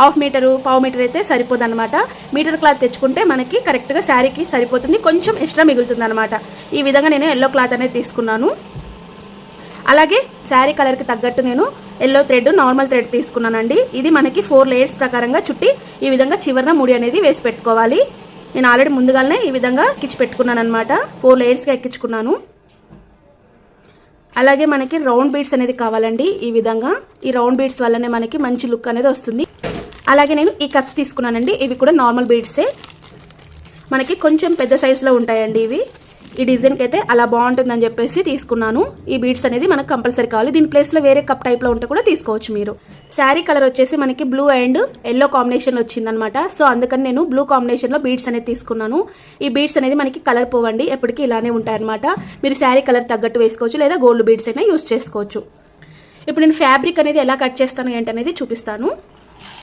Half metre పావు metre అయితే సరిపోదు అనమాట మీటర్ క్లాత్ తెచ్చుకుంటే మనకి కరెక్ట్గా శారీకి సరిపోతుంది. కొంచెం ఎక్స్ట్రా మిగులుతుంది అనమాట ఈ విధంగా నేను ఎల్లో క్లాత్ అనేది తీసుకున్నాను. అలాగే శారీ కలర్కి తగ్గట్టు నేను ఎల్లో థ్రెడ్ నార్మల్ థ్రెడ్ తీసుకున్నానండి. ఇది మనకి ఫోర్ లేయర్స్ ప్రకారంగా చుట్టి ఈ విధంగా చివరన ముడి అనేది వేసి పెట్టుకోవాలి. నేను ఆల్రెడీ ముందుగానే ఈ విధంగా ఎక్కించి పెట్టుకున్నాను అనమాట ఫోర్ లేయర్స్గా ఎక్కించుకున్నాను. అలాగే మనకి రౌండ్ బీడ్స్ అనేది కావాలండి ఈ విధంగా. ఈ రౌండ్ బీడ్స్ వల్లనే మనకి మంచి లుక్ అనేది వస్తుంది. అలాగే నేను ఈ కప్స్ తీసుకున్నానండి. ఇవి కూడా నార్మల్ బీడ్సే మనకి కొంచెం పెద్ద సైజులో ఉంటాయండి ఇవి. ఈ డిజైన్కి అయితే అలా బాగుంటుందని చెప్పేసి తీసుకున్నాను. ఈ బీడ్స్ అనేది మనకు కంపల్సరీ కావాలి. దీని ప్లేస్లో వేరే కప్ టైప్లో ఉంటే కూడా తీసుకోవచ్చు మీరు. శారీ కలర్ వచ్చేసి మనకి బ్లూ అండ్ ఎల్లో కాంబినేషన్ వచ్చిందనమాట సో అందుకని నేను బ్లూ కాంబినేషన్లో బీడ్స్ అనేది తీసుకున్నాను. ఈ బీడ్స్ అనేది మనకి కలర్ పోవండి. ఎప్పటికీ ఇలానే ఉంటాయన్నమాట. మీరు శారీ కలర్ తగ్గట్టు వేసుకోవచ్చు లేదా గోల్డ్ బీడ్స్ అయినా యూస్ చేసుకోవచ్చు. ఇప్పుడు నేను ఫ్యాబ్రిక్ అనేది ఎలా కట్ చేస్తాను ఏంటనేది చూపిస్తాను.